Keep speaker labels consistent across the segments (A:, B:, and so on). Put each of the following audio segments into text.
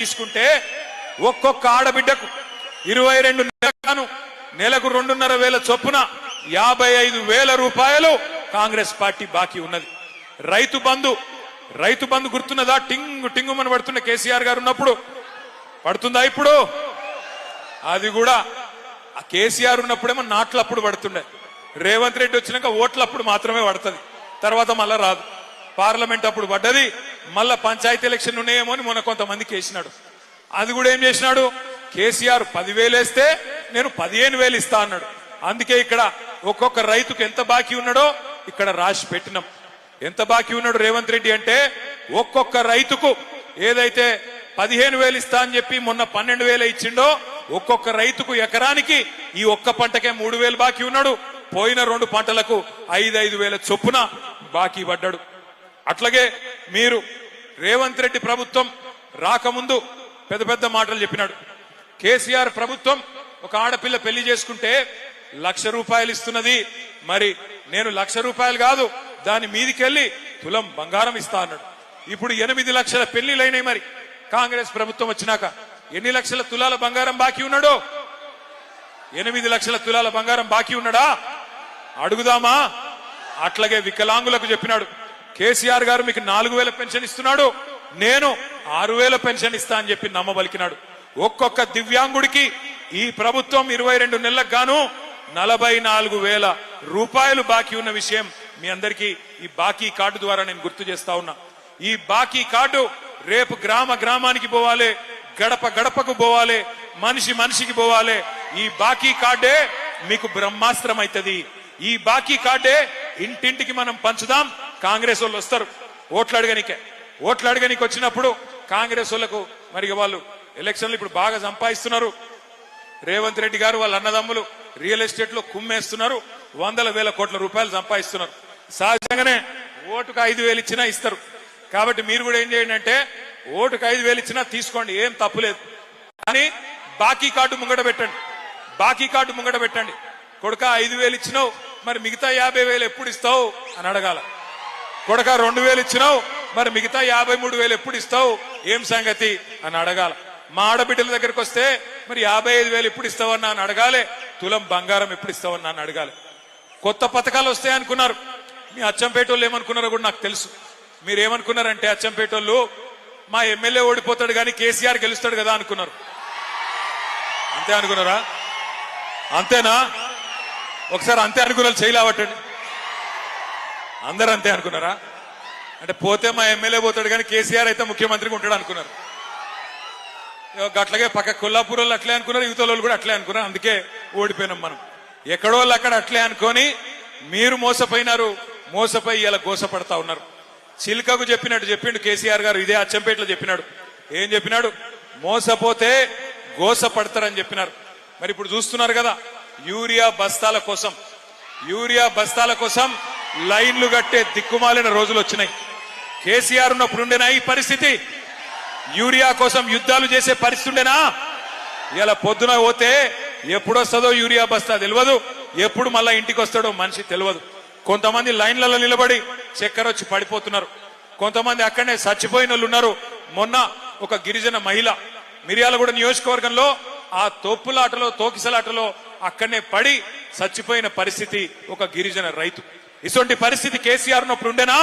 A: తీసుకుంటే ఒక్కొక్క ఆడబిడ్డకు ఇరవై రెండు నెలలను నెలకు రెండున్నర వేల చొప్పున యాభై ఐదు వేల రూపాయలు కాంగ్రెస్ పార్టీ బాకీ ఉన్నది. రైతు బంధు రైతు బంధు గుర్తున్నదా? టింగు టింగుమని పడుతున్న కేసీఆర్ గారు ఉన్నప్పుడు. పడుతుందా ఇప్పుడు? అది కూడా ఆ కేసీఆర్ ఉన్నప్పుడేమో నాట్లప్పుడు పడుతుండే. రేవంత్ రెడ్డి వచ్చినాక ఓట్లప్పుడు మాత్రమే పడుతుంది. తర్వాత మళ్ళా రాదు. పార్లమెంట్ అప్పుడు పడ్డది. మళ్ళా పంచాయతీ ఎలక్షన్ ఉన్నాయేమో అని మొన్న కొంతమందికి వేసినాడు అది కూడా ఏం చేసినాడు? కేసీఆర్ పదివేలు వేస్తే నేను పదిహేను వేలు ఇస్తా అన్నాడు. అందుకే ఇక్కడ ఒక్కొక్క రైతుకు ఎంత బాకీ ఉన్నాడో ఇక్కడ రాసి పెట్టినాం. ఎంత బాకీ ఉన్నాడు రేవంత్ రెడ్డి అంటే ఒక్కొక్క రైతుకు ఏదైతే పదిహేను వేలు ఇస్తా అని చెప్పి మొన్న పన్నెండు వేలు ఇచ్చిండో ఒక్కొక్క రైతుకు ఎకరానికి ఈ ఒక్క పంటకే మూడు వేలు బాకీ ఉన్నాడు. పోయిన రెండు పంటలకు ఐదు ఐదు వేల చొప్పున బాకీ పడ్డాడు. అట్లాగే మీరు రేవంత్ రెడ్డి ప్రభుత్వం రాకముందు పెద్ద పెద్ద మాటలు చెప్పినాడు. కేసీఆర్ ప్రభుత్వం ఒక ఆడపిల్ల పెళ్ళి చేసుకుంటే లక్ష రూపాయలు ఇస్తున్నది. మరి నేను లక్ష రూపాయలు కాదు దాని మీదికెళ్ళి తులం బంగారం ఇస్తా అన్నాడు. ఇప్పుడు ఎనిమిది లక్షల పెళ్ళిలైనాయి మరి. కాంగ్రెస్ ప్రభుత్వం వచ్చినాక ఎన్ని లక్షల తులాల బంగారం బాకీ ఉన్నాడో? ఎనిమిది లక్షల తులాల బంగారం బాకీ ఉన్నాడా? అడుగుదామా? అట్లాగే వికలాంగులకు చెప్పినాడు. కేసీఆర్ గారు మీకు నాలుగు వేల పెన్షన్ ఇస్తున్నాడు. నేను ఆరు వేల పెన్షన్ ఇస్తా అని చెప్పి నమ్మబలికినాడు. ఒక్కొక్క దివ్యాంగుడికి ఈ ప్రభుత్వం ఇరవై రెండు నెలలకు గాను నలభై నాలుగు వేల రూపాయలు బాకీ ఉన్న విషయం మీ అందరికీ ఈ బాకీ కార్డు ద్వారా నేను గుర్తు చేస్తా ఉన్నా. ఈ బాకీ కార్డు రేపు గ్రామ గ్రామానికి పోవాలి గడప గడపకు పోవాలి మనిషి మనిషికి పోవాలి. ఈ బాకీ కార్డే మీకు బ్రహ్మాస్త్రం అవుతుంది ఈ బాకీ కార్డే ఇంటింటికి మనం పంచుదాం. కాంగ్రెస్ వాళ్ళు వస్తారు. ఓట్లు అడగనికే. ఓట్లు అడగనికి వచ్చినప్పుడు కాంగ్రెస్ వాళ్ళకు మరి వాళ్ళు ఎలక్షన్లు ఇప్పుడు బాగా సంపాదిస్తున్నారు. రేవంత్ రెడ్డి గారు వాళ్ళ అన్నదమ్ములు రియల్ ఎస్టేట్లో కుమ్మేస్తున్నారు. వందల వేల కోట్ల రూపాయలు సంపాదిస్తున్నారు. సహజంగానే ఓటుకు ఐదు వేలు ఇచ్చినా ఇస్తారు. కాబట్టి మీరు కూడా ఏం చేయండి అంటే ఓటుకు ఐదు వేలు ఇచ్చినా తీసుకోండి. ఏం తప్పులేదు కానీ బాకీ కార్డు ముంగట పెట్టండి. బాకీ కార్డు ముంగట పెట్టండి. కొడుక ఐదు వేలు ఇచ్చినావు. మరి మిగతా యాభై వేలు ఎప్పుడు ఇస్తావు అని అడగాల. కొడక రెండు వేలు ఇచ్చినావు మరి మిగతా యాభై మూడు వేలు ఎప్పుడు ఇస్తావు? ఏం సంగతి? అని అడగాల. మా ఆడబిడ్డల దగ్గరికి వస్తే మరి యాభై ఐదు వేలు ఎప్పుడు ఇస్తావన్నా అని అడగాలి. తులం బంగారం ఎప్పుడు ఇస్తావన్నా అని అడగాలి. కొత్త పథకాలు వస్తాయి అనుకున్నారు. మీ అచ్చంపేట వాళ్ళు ఏమనుకున్నారో కూడా నాకు తెలుసు. మీరు ఏమనుకున్నారంటే అచ్చంపేట వాళ్ళు మా ఎమ్మెల్యే ఓడిపోతాడు కానీ కేసీఆర్ గెలుస్తాడు కదా అనుకున్నారు. అంతే అనుకున్నారా? అంతేనా? ఒకసారి అంతే అనుకున్నారు చేయలేవటండి అందరూ అంతే అనుకున్నారా? అంటే పోతే మా ఎమ్మెల్యే పోతాడు కానీ కేసీఆర్ అయితే ముఖ్యమంత్రిగా ఉంటాడు అనుకున్నారు. అట్లాగే పక్క కొల్లాపూర్ వాళ్ళు అట్లే అనుకున్నారు యువత వాళ్ళు కూడా అట్లే అనుకున్నారు అందుకే ఓడిపోయినాం మనం. ఎక్కడో వాళ్ళు అక్కడ అట్లే అనుకొని మీరు మోసపోయినారు మోసపోయి ఇలా గోసపడతా ఉన్నారు. చిలుకకు చెప్పినట్టు చెప్పిండు కేసీఆర్ గారు ఇదే అచ్చంపేటలో చెప్పినాడు. ఏం చెప్పినాడు? మోసపోతే గోసపడతారని చెప్పినారు. మరి ఇప్పుడు చూస్తున్నారు కదా యూరియా బస్తాల కోసం. యూరియా బస్తాల కోసం లైన్లు కట్టే దిక్కుమాలిన రోజులు వచ్చినాయి. కేసీఆర్ ఉన్నప్పుడు ఉండేనా ఈ పరిస్థితి? యూరియా కోసం యుద్ధాలు చేసే పరిస్థితి ఉండేనా? ఇలా పొద్దున పోతే ఎప్పుడొస్తుందో యూరియా బస్తా తెలియదు ఎప్పుడు మళ్ళా ఇంటికి వస్తాడో మనిషి తెలియదు కొంతమంది లైన్లలో నిలబడి చక్కెర వచ్చి పడిపోతున్నారు. కొంతమంది అక్కడనే చచ్చిపోయిన వాళ్ళు ఉన్నారు. మొన్న ఒక గిరిజన మహిళ మిర్యాలగూడ నియోజకవర్గంలో ఆ తోపులాటలో తోకిసలాటలో అక్కడనే పడి చచ్చిపోయిన పరిస్థితి ఒక గిరిజన రైతు. ఇటువంటి పరిస్థితి కేసీఆర్ ఉన్నప్పుడు ఉండేనా?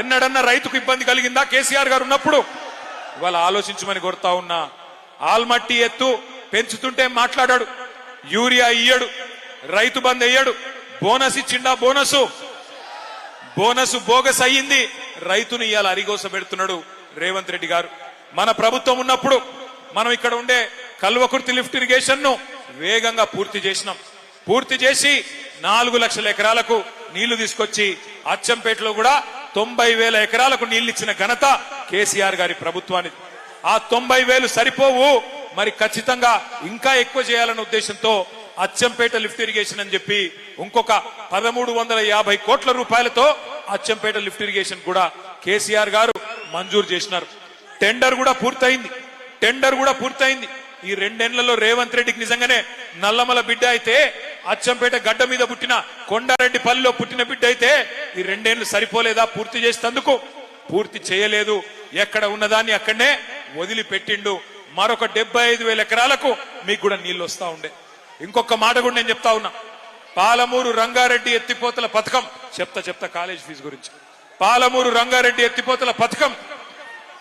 A: ఎన్నడన్నా రైతుకు ఇబ్బంది కలిగిందా కేసీఆర్ గారు ఉన్నప్పుడు? ఇవాళ ఆలోచించమని కొడతా ఉన్నా. ఆల్మట్టి ఎత్తు పెంచుతుంటే మాట్లాడాడు. యూరియా ఇయ్యడు. రైతు బంద్ అయ్యాడు బోనస్ ఇచ్చిండా బోనసు? బోనస్ బోగస్ అయ్యింది. రైతుని ఇవాళ అరిగోస పెడుతున్నాడు రేవంత్ రెడ్డి గారు. మన ప్రభుత్వం ఉన్నప్పుడు మనం ఇక్కడ ఉండే కల్వకుర్తి లిఫ్ట్ ఇరిగేషన్ను వేగంగా పూర్తి చేసినాం. పూర్తి చేసి నాలుగు లక్షల ఎకరాలకు నీళ్ళు తీసుకొచ్చి అచ్చంపేటలో కూడా తొంభై వేల ఎకరాలకు నీళ్ళు ఇచ్చిన ఘనత కేసీఆర్ గారి ప్రభుత్వానికి. ఆ తొంభై వేలు సరిపోవు మరి ఖచ్చితంగా ఇంకా ఎక్కువ చేయాలన్న ఉద్దేశంతో అచ్చంపేట లిఫ్ట్ ఇరిగేషన్ అని చెప్పి ఇంకొక పదమూడు వందల యాభై కోట్ల రూపాయలతో అచ్చంపేట లిఫ్ట్ ఇరిగేషన్ కూడా కేసీఆర్ గారు మంజూరు చేసినారు. టెండర్ కూడా పూర్తయింది. టెండర్ కూడా పూర్తయింది. ఈ రెండేళ్ళలో రేవంత్ రెడ్డికి నిజంగానే నల్లమల బిడ్డ అయితే అచ్చంపేట గడ్డ మీద పుట్టిన కొండారెడ్డి పల్లిలో పుట్టిన బిడ్డ అయితే ఈ రెండేళ్ళు సరిపోలేదా పూర్తి చేసినందుకు పూర్తి చేయలేదు. ఎక్కడ ఉన్నదాన్ని అక్కడనే వదిలిపెట్టిండు. మరొక డెబ్బై ఐదు వేల ఎకరాలకు మీకు కూడా నీళ్ళు వస్తా ఉండే. ఇంకొక మాట కూడా నేను చెప్తా ఉన్నా. పాలమూరు రంగారెడ్డి ఎత్తిపోతల పథకం చెప్తా చెప్తా కాలేజ్ ఫీజు గురించి. పాలమూరు రంగారెడ్డి ఎత్తిపోతల పథకం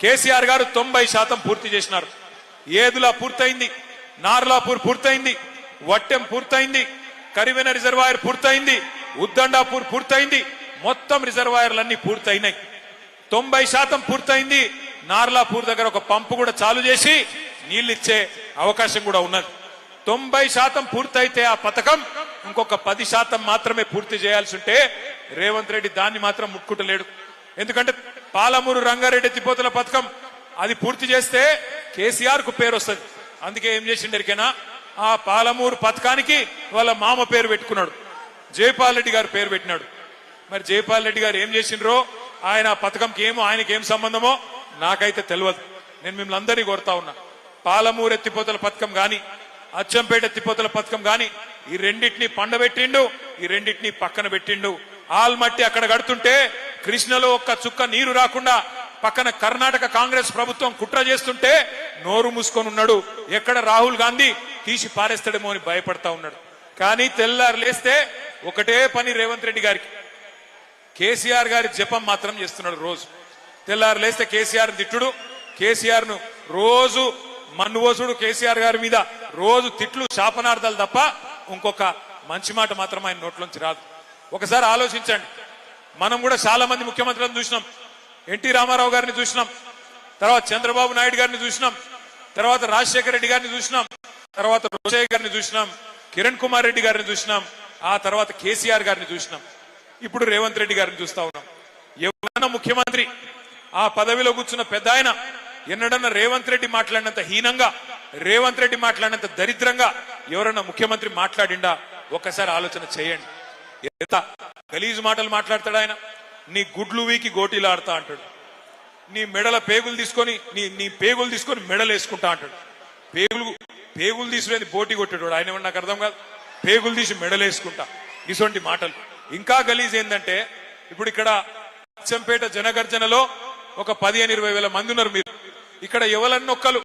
A: కేసీఆర్ గారు తొంభై శాతం పూర్తి చేసినారు. ఏదులా పూర్తయింది? నార్లాపూర్ పూర్తయింది. వట్టెం పూర్తయింది. కరివెన రిజర్వాయర్ పూర్తయింది ఉద్దండాపూర్ పూర్తయింది మొత్తం రిజర్వాయర్లన్నీ పూర్తయినాయి. తొంభై శాతం పూర్తయింది నార్లాపూర్ దగ్గర ఒక పంపు కూడా చాలు చేసి నీళ్ళిచ్చే అవకాశం కూడా ఉన్నది. తొంభై శాతం పూర్తయితే ఆ పథకం ఇంకొక పది శాతం మాత్రమే పూర్తి చేయాల్సి ఉంటే రేవంత్ రెడ్డి దాన్ని మాత్రం ముట్టుకుంటలేడు. ఎందుకంటే పాలమూరు రంగారెడ్డి తిపోతుల పథకం అది పూర్తి చేస్తే కేసీఆర్కు పేరు వస్తుంది అందుకే ఏం చేసిండరికైనా ఆ పాలమూరు పథకానికి వాళ్ళ మామ పేరు పెట్టుకున్నాడు. జయపాల్ రెడ్డి గారు పేరు పెట్టినాడు. మరి జయపాల్ రెడ్డి గారు ఏం చేసిండ్రో ఆయన ఆ పథకంకి ఏమో ఆయనకి ఏం సంబంధమో నాకైతే తెలియదు నేను మిమ్మల్ని అందరినీ కోరుతా ఉన్నా. పాలమూరు ఎత్తిపోతల పథకం గాని అచ్చంపేట ఎత్తిపోతల పథకం గాని ఈ రెండింటిని పండబెట్టిండు ఈ రెండింటిని పక్కన పెట్టిండు. ఆల్మట్టి అక్కడ కడుతుంటే కృష్ణలో ఒక్క చుక్క నీరు రాకుండా పక్కన కర్ణాటక కాంగ్రెస్ ప్రభుత్వం కుట్ర చేస్తుంటే నోరు మూసుకొని ఉన్నాడు. ఎక్కడ రాహుల్ గాంధీ? తీసి పారేస్తాడేమో అని భయపడతా ఉన్నాడు. కానీ తెల్లారు లేస్తే ఒకటే పని రేవంత్ రెడ్డి గారికి. కేసీఆర్ గారి జపం మాత్రం చేస్తున్నాడు రోజు. తెల్లారు లేస్తే కేసీఆర్ తిట్టుడు. కేసీఆర్ను రోజు మన్నువోసుడు కేసీఆర్ గారి మీద రోజు తిట్లు శాపనార్థాలు తప్ప ఇంకొక మంచి మాట మాత్రం ఆయన నోట్లోంచి రాదు. ఒకసారి ఆలోచించండి. మనం కూడా చాలా మంది ముఖ్యమంత్రులను చూసినాం. ఎన్టీ రామారావు గారిని చూసినాం. తర్వాత చంద్రబాబు నాయుడు గారిని చూసినాం. తర్వాత రాజశేఖర రెడ్డి గారిని చూసినాం. తర్వాత రోషయ్య గారిని చూసినాం కిరణ్ కుమార్ రెడ్డి గారిని చూసినాం ఆ తర్వాత కేసీఆర్ గారిని చూసినాం. ఇప్పుడు రేవంత్ రెడ్డి గారిని చూస్తా ఉన్నాం. ఎవరైనా ముఖ్యమంత్రి ఆ పదవిలో కూర్చున్న పెద్ద ఆయన ఎన్నడన్నా రేవంత్ రెడ్డి మాట్లాడినంత హీనంగా రేవంత్ రెడ్డి మాట్లాడినంత దరిద్రంగా ఎవరన్నా ముఖ్యమంత్రి మాట్లాడిండా? ఒక్కసారి ఆలోచన చేయండి. ఎంత గలీజు మాటలు మాట్లాడతాడు ఆయన. నీ గుడ్లు వీకి గోటీలాడతా అంటాడు. నీ మెడల పేగులు తీసుకొని నీ నీ పేగులు తీసుకొని మెడలు వేసుకుంటా అంటాడు. పేగులు పేగులు తీసుకునేది పోటీ కొట్టాడు ఆయన ఏమన్నా నాకు అర్థం కాదు. పేగులు తీసి మెడలేసుకుంటా ఇటువంటి మాటలు. ఇంకా గలీజ్ ఏంటంటే ఇప్పుడు ఇక్కడ అచ్చంపేట జనగర్జనలో ఒక పదిహేను ఇరవై వేల మంది ఉన్నారు మీరు. ఇక్కడ ఎవరన్నొక్కలు